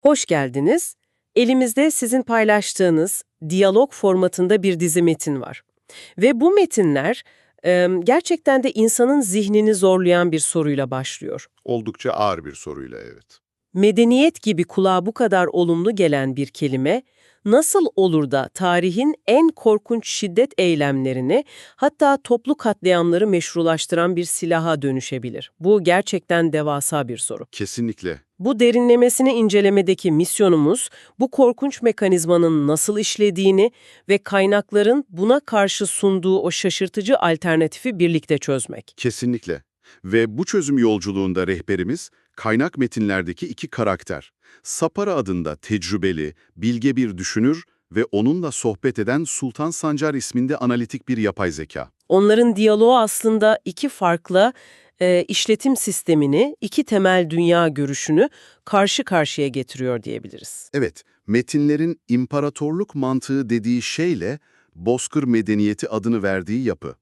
Hoş geldiniz. Elimizde sizin paylaştığınız diyalog formatında bir dizi metin var. Ve bu metinler e, gerçekten de insanın zihnini zorlayan bir soruyla başlıyor. Oldukça ağır bir soruyla evet. Medeniyet gibi kulağa bu kadar olumlu gelen bir kelime, nasıl olur da tarihin en korkunç şiddet eylemlerini, hatta toplu katliamları meşrulaştıran bir silaha dönüşebilir? Bu gerçekten devasa bir soru. Kesinlikle. Bu derinlemesine incelemedeki misyonumuz, bu korkunç mekanizmanın nasıl işlediğini ve kaynakların buna karşı sunduğu o şaşırtıcı alternatifi birlikte çözmek. Kesinlikle. Ve bu çözüm yolculuğunda rehberimiz, kaynak metinlerdeki iki karakter. Sapara adında tecrübeli, bilge bir düşünür ve onunla sohbet eden Sultan Sancar isminde analitik bir yapay zeka. Onların diyaloğu aslında iki farklı e, işletim sistemini, iki temel dünya görüşünü karşı karşıya getiriyor diyebiliriz. Evet, metinlerin imparatorluk mantığı dediği şeyle Bozkır medeniyeti adını verdiği yapı.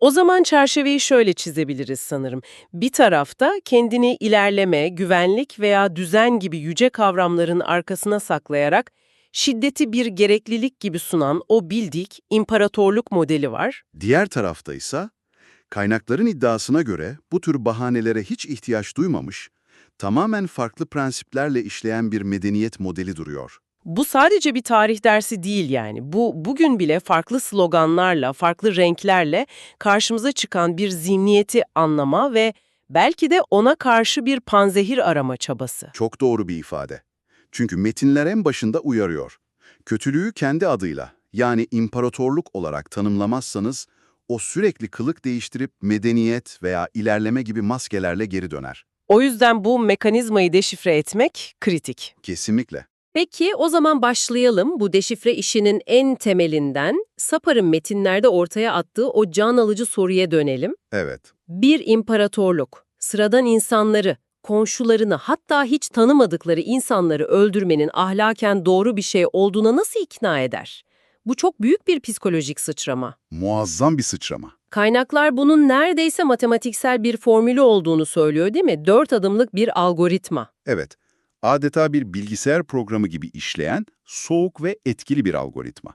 O zaman çerçeveyi şöyle çizebiliriz sanırım. Bir tarafta kendini ilerleme, güvenlik veya düzen gibi yüce kavramların arkasına saklayarak şiddeti bir gereklilik gibi sunan o bildik imparatorluk modeli var. Diğer tarafta ise kaynakların iddiasına göre bu tür bahanelere hiç ihtiyaç duymamış, tamamen farklı prensiplerle işleyen bir medeniyet modeli duruyor. Bu sadece bir tarih dersi değil yani. Bu bugün bile farklı sloganlarla, farklı renklerle karşımıza çıkan bir zihniyeti anlama ve belki de ona karşı bir panzehir arama çabası. Çok doğru bir ifade. Çünkü metinler en başında uyarıyor. Kötülüğü kendi adıyla, yani imparatorluk olarak tanımlamazsanız, o sürekli kılık değiştirip medeniyet veya ilerleme gibi maskelerle geri döner. O yüzden bu mekanizmayı deşifre etmek kritik. Kesinlikle. Peki o zaman başlayalım bu deşifre işinin en temelinden Sapar'ın metinlerde ortaya attığı o can alıcı soruya dönelim. Evet. Bir imparatorluk, sıradan insanları, komşularını hatta hiç tanımadıkları insanları öldürmenin ahlaken doğru bir şey olduğuna nasıl ikna eder? Bu çok büyük bir psikolojik sıçrama. Muazzam bir sıçrama. Kaynaklar bunun neredeyse matematiksel bir formülü olduğunu söylüyor değil mi? Dört adımlık bir algoritma. Evet. Adeta bir bilgisayar programı gibi işleyen, soğuk ve etkili bir algoritma.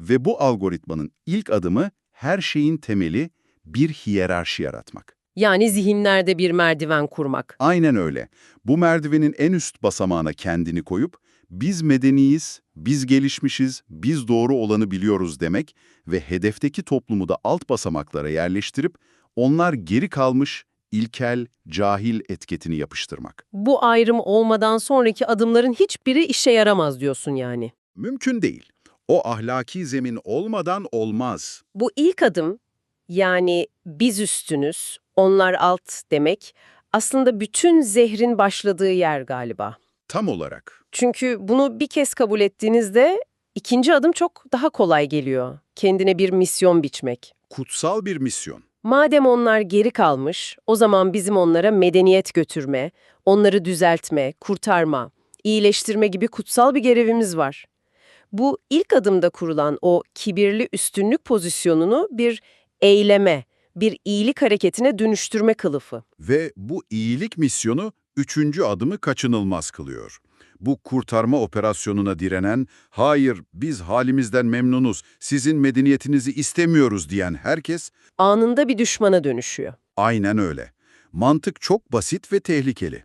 Ve bu algoritmanın ilk adımı her şeyin temeli bir hiyerarşi yaratmak. Yani zihinlerde bir merdiven kurmak. Aynen öyle. Bu merdivenin en üst basamağına kendini koyup, biz medeniyiz, biz gelişmişiz, biz doğru olanı biliyoruz demek ve hedefteki toplumu da alt basamaklara yerleştirip, onlar geri kalmış, ilkel, cahil etiketini yapıştırmak. Bu ayrım olmadan sonraki adımların hiçbiri işe yaramaz diyorsun yani. Mümkün değil. O ahlaki zemin olmadan olmaz. Bu ilk adım yani biz üstünüz, onlar alt demek aslında bütün zehrin başladığı yer galiba. Tam olarak. Çünkü bunu bir kez kabul ettiğinizde ikinci adım çok daha kolay geliyor. Kendine bir misyon biçmek. Kutsal bir misyon. Madem onlar geri kalmış, o zaman bizim onlara medeniyet götürme, onları düzeltme, kurtarma, iyileştirme gibi kutsal bir görevimiz var. Bu ilk adımda kurulan o kibirli üstünlük pozisyonunu bir eyleme, bir iyilik hareketine dönüştürme kılıfı. Ve bu iyilik misyonu üçüncü adımı kaçınılmaz kılıyor. Bu kurtarma operasyonuna direnen, hayır biz halimizden memnunuz, sizin medeniyetinizi istemiyoruz diyen herkes Anında bir düşmana dönüşüyor. aynen öyle. Mantık çok basit ve tehlikeli.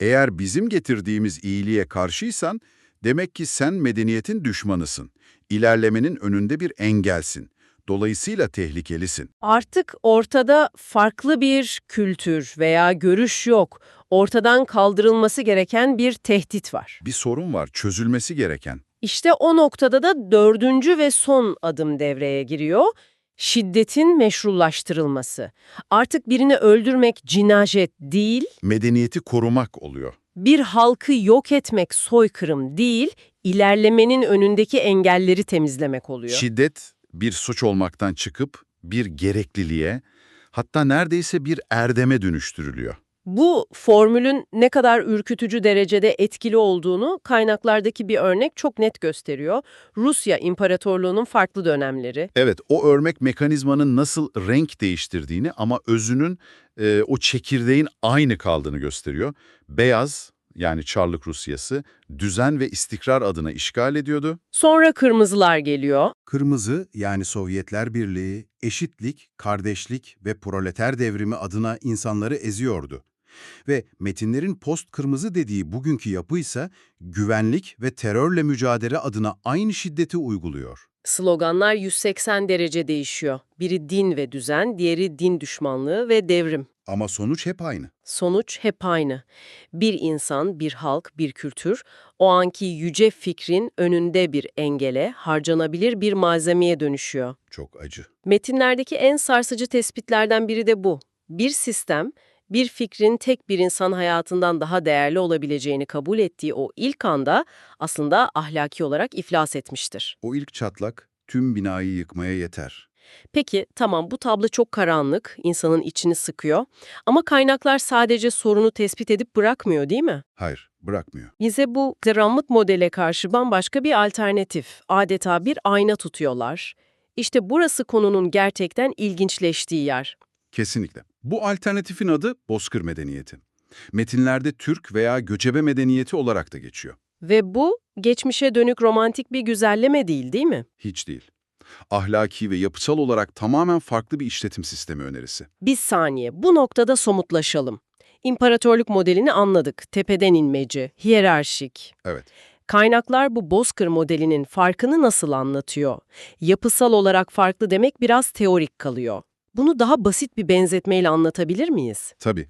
Eğer bizim getirdiğimiz iyiliğe karşıysan, demek ki sen medeniyetin düşmanısın. İlerlemenin önünde bir engelsin. Dolayısıyla tehlikelisin. Artık ortada farklı bir kültür veya görüş yok. Ortadan kaldırılması gereken bir tehdit var. Bir sorun var, çözülmesi gereken. İşte o noktada da dördüncü ve son adım devreye giriyor. Şiddetin meşrulaştırılması. Artık birini öldürmek cinayet değil, Medeniyeti korumak oluyor. bir halkı yok etmek soykırım değil, ilerlemenin önündeki engelleri temizlemek oluyor. Şiddet bir suç olmaktan çıkıp bir gerekliliğe, hatta neredeyse bir erdeme dönüştürülüyor. Bu formülün ne kadar ürkütücü derecede etkili olduğunu kaynaklardaki bir örnek çok net gösteriyor. Rusya İmparatorluğu'nun farklı dönemleri. Evet, o örmek mekanizmanın nasıl renk değiştirdiğini ama özünün, e, o çekirdeğin aynı kaldığını gösteriyor. Beyaz, yani Çarlık Rusyası düzen ve istikrar adına işgal ediyordu. Sonra kırmızılar geliyor. Kırmızı yani Sovyetler Birliği, eşitlik, kardeşlik ve proleter devrimi adına insanları eziyordu. Ve metinlerin post-kırmızı dediği bugünkü yapı ise güvenlik ve terörle mücadele adına aynı şiddeti uyguluyor. Sloganlar 180 derece değişiyor. Biri din ve düzen, diğeri din düşmanlığı ve devrim. Ama sonuç hep aynı. Sonuç hep aynı. Bir insan, bir halk, bir kültür, o anki yüce fikrin önünde bir engele, harcanabilir bir malzemeye dönüşüyor. Çok acı. Metinlerdeki en sarsıcı tespitlerden biri de bu. Bir sistem, bir fikrin tek bir insan hayatından daha değerli olabileceğini kabul ettiği o ilk anda aslında ahlaki olarak iflas etmiştir. O ilk çatlak tüm binayı yıkmaya yeter. Peki tamam bu tablo çok karanlık, insanın içini sıkıyor ama kaynaklar sadece sorunu tespit edip bırakmıyor değil mi? Hayır, bırakmıyor. Bize bu zeramlık modele karşı bambaşka bir alternatif, adeta bir ayna tutuyorlar. İşte burası konunun gerçekten ilginçleştiği yer. Kesinlikle. Bu alternatifin adı Bozkır Medeniyeti. Metinlerde Türk veya göçebe medeniyeti olarak da geçiyor. Ve bu, geçmişe dönük romantik bir güzelleme değil değil mi? Hiç değil. Ahlaki ve yapısal olarak tamamen farklı bir işletim sistemi önerisi. Bir saniye, bu noktada somutlaşalım. İmparatorluk modelini anladık, tepeden inmeci, hiyerarşik. Evet. Kaynaklar bu Bozkır modelinin farkını nasıl anlatıyor? Yapısal olarak farklı demek biraz teorik kalıyor. Bunu daha basit bir benzetmeyle anlatabilir miyiz? Tabii.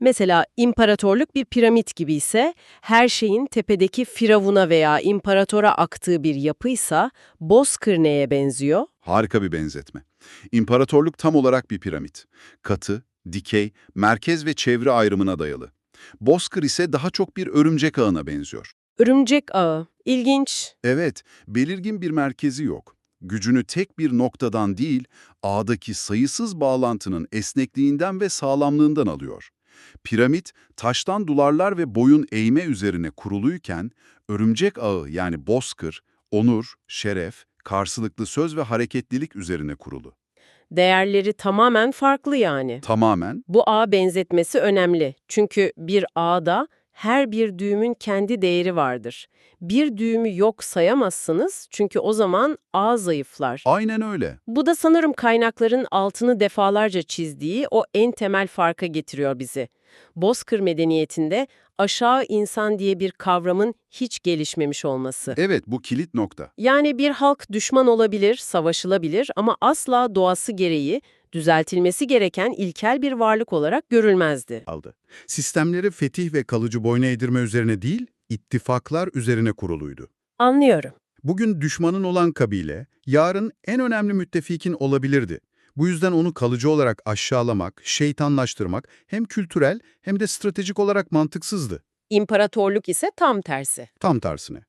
Mesela imparatorluk bir piramit gibi ise her şeyin tepedeki firavuna veya imparatora aktığı bir yapıysa Bozkır neye benziyor? Harika bir benzetme. İmparatorluk tam olarak bir piramit. Katı, dikey, merkez ve çevre ayrımına dayalı. Bozkır ise daha çok bir örümcek ağına benziyor. Örümcek ağı. İlginç. Evet, belirgin bir merkezi yok. Gücünü tek bir noktadan değil, ağdaki sayısız bağlantının esnekliğinden ve sağlamlığından alıyor. Piramit, taştan duvarlar ve boyun eğme üzerine kuruluyken, örümcek ağı yani bozkır, onur, şeref, karşılıklı söz ve hareketlilik üzerine kurulu. Değerleri tamamen farklı yani. Tamamen, Bu ağ benzetmesi önemli. Çünkü bir ağda her bir düğümün kendi değeri vardır. Bir düğümü yok sayamazsınız çünkü o zaman ağ zayıflar. aynen öyle. Bu da sanırım kaynakların altını defalarca çizdiği o en temel farka getiriyor bizi. Bozkır medeniyetinde aşağı insan diye bir kavramın hiç gelişmemiş olması. Evet, bu kilit nokta. Yani bir halk düşman olabilir, savaşılabilir ama asla doğası gereği düzeltilmesi gereken ilkel bir varlık olarak görülmezdi. Aldı. Sistemleri fetih ve kalıcı boyun eğdirme üzerine değil, ittifaklar üzerine kuruluydu. Anlıyorum. Bugün düşmanın olan kabile, yarın en önemli müttefikin olabilirdi. Bu yüzden onu kalıcı olarak aşağılamak, şeytanlaştırmak hem kültürel hem de stratejik olarak mantıksızdı. İmparatorluk ise tam tersi. Tam tersine.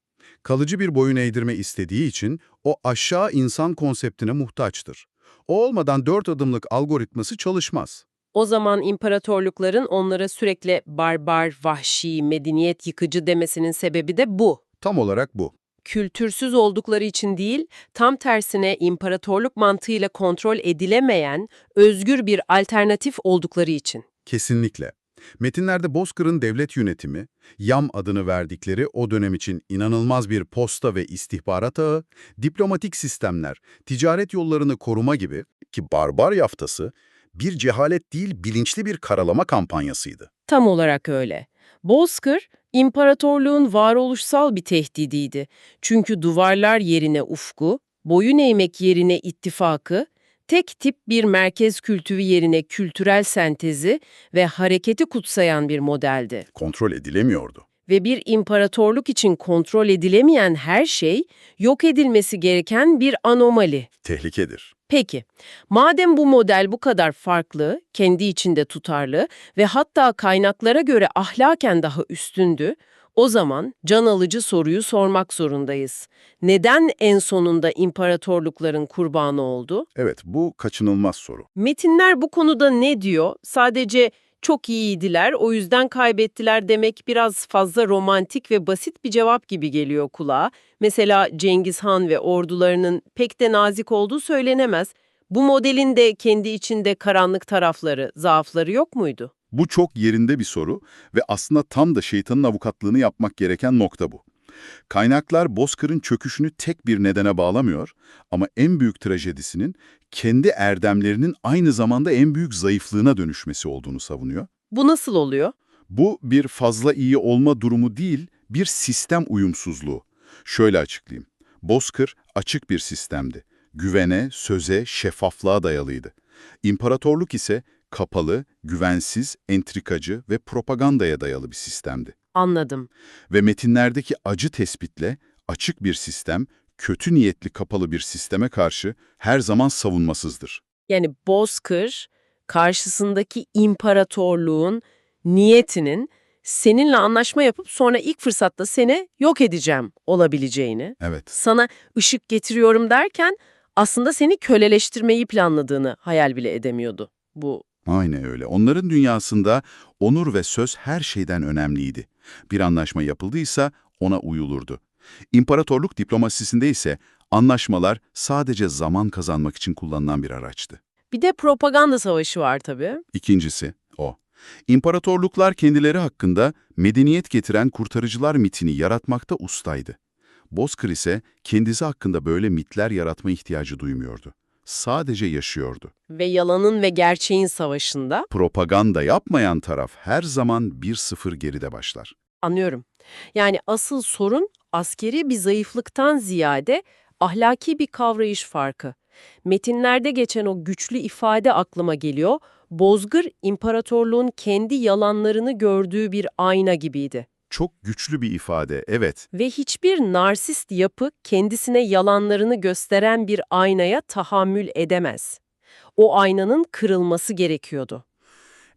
Kalıcı bir boyun eğdirme istediği için o aşağı insan konseptine muhtaçtır. O olmadan dört adımlık algoritması çalışmaz. O zaman imparatorlukların onlara sürekli barbar, vahşi, medeniyet yıkıcı demesinin sebebi de bu. Tam olarak bu. Kültürsüz oldukları için değil, tam tersine imparatorluk mantığıyla kontrol edilemeyen, özgür bir alternatif oldukları için. Kesinlikle. Metinlerde Bozkır'ın devlet yönetimi, YAM adını verdikleri o dönem için inanılmaz bir posta ve istihbarat ağı, diplomatik sistemler, ticaret yollarını koruma gibi ki barbar yaftası bir cehalet değil bilinçli bir karalama kampanyasıydı. Tam olarak öyle. Bozkır, imparatorluğun varoluşsal bir tehdidiydi. Çünkü duvarlar yerine ufku, boyun eğmek yerine ittifakı, tek tip bir merkez kültürü yerine kültürel sentezi ve hareketi kutsayan bir modeldi. Kontrol edilemiyordu. Ve bir imparatorluk için kontrol edilemeyen her şey, yok edilmesi gereken bir anomali. Tehlikedir. Peki, madem bu model bu kadar farklı, kendi içinde tutarlı ve hatta kaynaklara göre ahlaken daha üstündü, o zaman can alıcı soruyu sormak zorundayız. Neden en sonunda imparatorlukların kurbanı oldu? Evet, bu kaçınılmaz soru. Metinler bu konuda ne diyor? Sadece çok iyiydiler, o yüzden kaybettiler demek biraz fazla romantik ve basit bir cevap gibi geliyor kulağa. Mesela Cengiz Han ve ordularının pek de nazik olduğu söylenemez. Bu modelin de kendi içinde karanlık tarafları, zaafları yok muydu? Bu çok yerinde bir soru ve aslında tam da şeytanın avukatlığını yapmak gereken nokta bu. Kaynaklar Bozkır'ın çöküşünü tek bir nedene bağlamıyor ama en büyük trajedisinin kendi erdemlerinin aynı zamanda en büyük zayıflığına dönüşmesi olduğunu savunuyor. Bu nasıl oluyor? Bu bir fazla iyi olma durumu değil, bir sistem uyumsuzluğu. Şöyle açıklayayım. Bozkır açık bir sistemdi. Güvene, söze, şeffaflığa dayalıydı. İmparatorluk ise kapalı, güvensiz, entrikacı ve propagandaya dayalı bir sistemdi. Anladım. Ve metinlerdeki acı tespitle açık bir sistem, kötü niyetli kapalı bir sisteme karşı her zaman savunmasızdır. Yani Bozkır karşısındaki imparatorluğun niyetinin seninle anlaşma yapıp sonra ilk fırsatta seni yok edeceğim olabileceğini, Evet. sana ışık getiriyorum derken aslında seni köleleştirmeyi planladığını hayal bile edemiyordu. Bu Aynen öyle. Onların dünyasında onur ve söz her şeyden önemliydi. Bir anlaşma yapıldıysa ona uyulurdu. İmparatorluk diplomasisinde ise anlaşmalar sadece zaman kazanmak için kullanılan bir araçtı. bir de propaganda savaşı var tabii. İkincisi o. İmparatorluklar kendileri hakkında medeniyet getiren kurtarıcılar mitini yaratmakta ustaydı. Bozkır ise kendisi hakkında böyle mitler yaratma ihtiyacı duymuyordu. Sadece yaşıyordu. Ve yalanın ve gerçeğin savaşında Propaganda yapmayan taraf her zaman 1-0 geride başlar. Anlıyorum. Yani asıl sorun askeri bir zayıflıktan ziyade ahlaki bir kavrayış farkı. Metinlerde geçen o güçlü ifade aklıma geliyor. Bozgır, imparatorluğun kendi yalanlarını gördüğü bir ayna gibiydi. Çok güçlü bir ifade, evet. Ve hiçbir narsist yapı kendisine yalanlarını gösteren bir aynaya tahammül edemez. O aynanın kırılması gerekiyordu.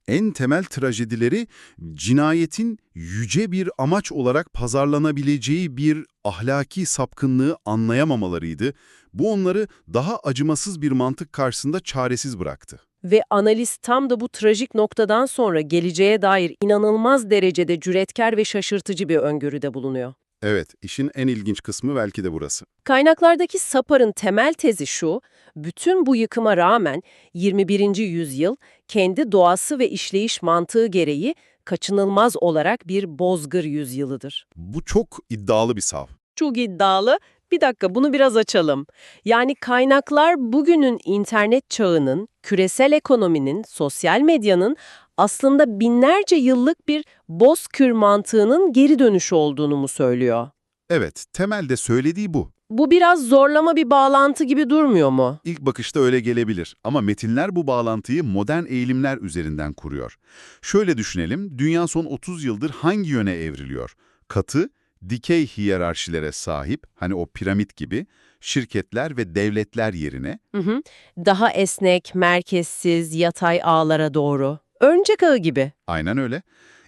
En temel trajedileri cinayetin yüce bir amaç olarak pazarlanabileceği bir ahlaki sapkınlığı anlayamamalarıydı. Bu onları daha acımasız bir mantık karşısında çaresiz bıraktı. Ve analist tam da bu trajik noktadan sonra geleceğe dair inanılmaz derecede cüretkar ve şaşırtıcı bir öngörüde bulunuyor. Evet, işin en ilginç kısmı belki de burası. Kaynaklardaki Sapar'ın temel tezi şu, bütün bu yıkıma rağmen 21. yüzyıl kendi doğası ve işleyiş mantığı gereği kaçınılmaz olarak bir bozgır yüzyılıdır. Bu çok iddialı bir sav. Çok iddialı. Bir dakika bunu biraz açalım. Yani kaynaklar bugünün internet çağının, küresel ekonominin, sosyal medyanın aslında binlerce yıllık bir bozkır mantığının geri dönüşü olduğunu mu söylüyor? Evet, temelde söylediği bu. Bu biraz zorlama bir bağlantı gibi durmuyor mu? İlk bakışta öyle gelebilir ama metinler bu bağlantıyı modern eğilimler üzerinden kuruyor. Şöyle düşünelim, dünya son 30 yıldır hangi yöne evriliyor? Katı, dikey hiyerarşilere sahip, hani o piramit gibi, şirketler ve devletler yerine, Hı hı. Daha esnek, merkezsiz, yatay ağlara doğru. Örümcek ağı gibi. aynen öyle.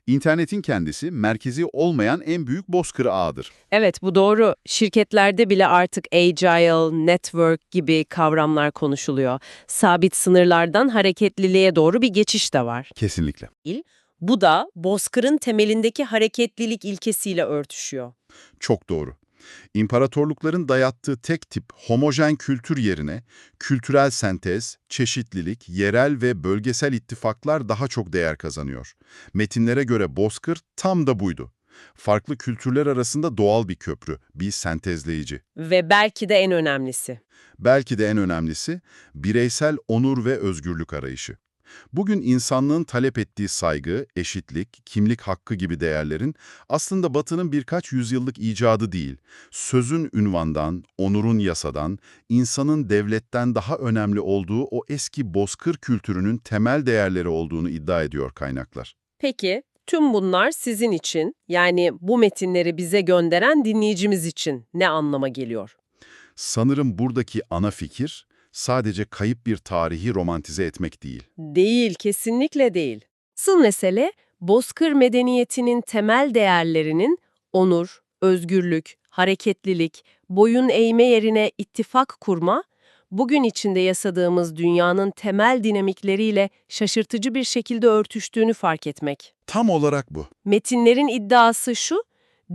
İnternetin kendisi merkezi olmayan en büyük bozkır ağıdır. Evet bu doğru. Şirketlerde bile artık agile, network gibi kavramlar konuşuluyor. Sabit sınırlardan hareketliliğe doğru bir geçiş de var. Kesinlikle. Bu da bozkırın temelindeki hareketlilik ilkesiyle örtüşüyor. Çok doğru. İmparatorlukların dayattığı tek tip homojen kültür yerine kültürel sentez, çeşitlilik, yerel ve bölgesel ittifaklar daha çok değer kazanıyor. Metinlere göre Bozkır tam da buydu. Farklı kültürler arasında doğal bir köprü, bir sentezleyici. Ve belki de en önemlisi. Belki de en önemlisi bireysel onur ve özgürlük arayışı. Bugün insanlığın talep ettiği saygı, eşitlik, kimlik hakkı gibi değerlerin aslında Batı'nın birkaç yüzyıllık icadı değil, sözün ünvandan, onurun yasadan, insanın devletten daha önemli olduğu o eski bozkır kültürünün temel değerleri olduğunu iddia ediyor kaynaklar. Peki tüm bunlar sizin için yani bu metinleri bize gönderen dinleyicimiz için ne anlama geliyor? Sanırım buradaki ana fikir sadece kayıp bir tarihi romantize etmek değil. Değil, kesinlikle değil. Asıl mesele Bozkır medeniyetinin temel değerlerinin onur, özgürlük, hareketlilik, boyun eğme yerine ittifak kurma, bugün içinde yaşadığımız dünyanın temel dinamikleriyle şaşırtıcı bir şekilde örtüştüğünü fark etmek. Tam olarak bu. Metinlerin iddiası şu,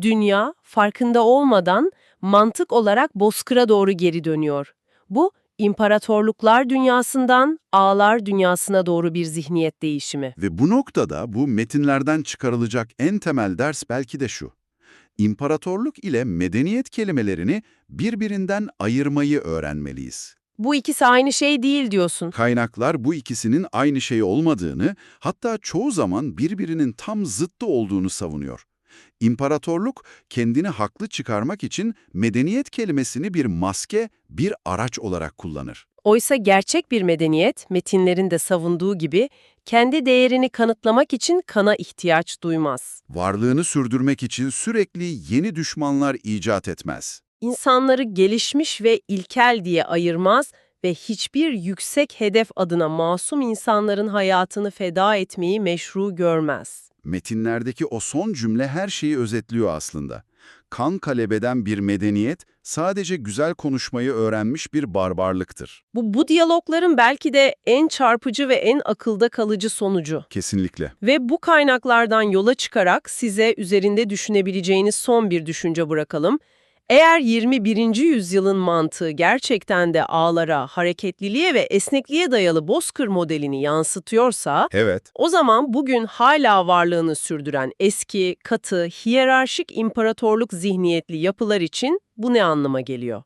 dünya farkında olmadan mantık olarak bozkıra doğru geri dönüyor. Bu İmparatorluklar dünyasından ağlar dünyasına doğru bir zihniyet değişimi. Ve bu noktada bu metinlerden çıkarılacak en temel ders belki de şu. İmparatorluk ile medeniyet kelimelerini birbirinden ayırmayı öğrenmeliyiz. Bu ikisi aynı şey değil diyorsun. Kaynaklar bu ikisinin aynı şey olmadığını, hatta çoğu zaman birbirinin tam zıttı olduğunu savunuyor. İmparatorluk kendini haklı çıkarmak için medeniyet kelimesini bir maske, bir araç olarak kullanır. Oysa gerçek bir medeniyet, metinlerin de savunduğu gibi, kendi değerini kanıtlamak için kana ihtiyaç duymaz. Varlığını sürdürmek için sürekli yeni düşmanlar icat etmez. İnsanları gelişmiş ve ilkel diye ayırmaz ve hiçbir yüksek hedef adına masum insanların hayatını feda etmeyi meşru görmez. Metinlerdeki o son cümle her şeyi özetliyor aslında. Kan kalebeden bir medeniyet sadece güzel konuşmayı öğrenmiş bir barbarlıktır. Bu, bu diyalogların belki de en çarpıcı ve en akılda kalıcı sonucu. Kesinlikle. Ve bu kaynaklardan yola çıkarak size üzerinde düşünebileceğiniz son bir düşünce bırakalım. Eğer 21. yüzyılın mantığı gerçekten de ağlara, hareketliliğe ve esnekliğe dayalı bozkır modelini yansıtıyorsa, Evet. o zaman bugün hala varlığını sürdüren eski, katı, hiyerarşik imparatorluk zihniyetli yapılar için bu ne anlama geliyor?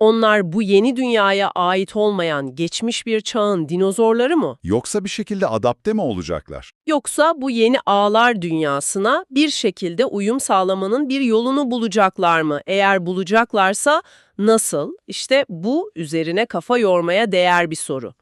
Onlar bu yeni dünyaya ait olmayan geçmiş bir çağın dinozorları mı? Yoksa bir şekilde adapte mi olacaklar? Yoksa bu yeni ağlar dünyasına bir şekilde uyum sağlamanın bir yolunu bulacaklar mı? Eğer bulacaklarsa nasıl? İşte bu üzerine kafa yormaya değer bir soru.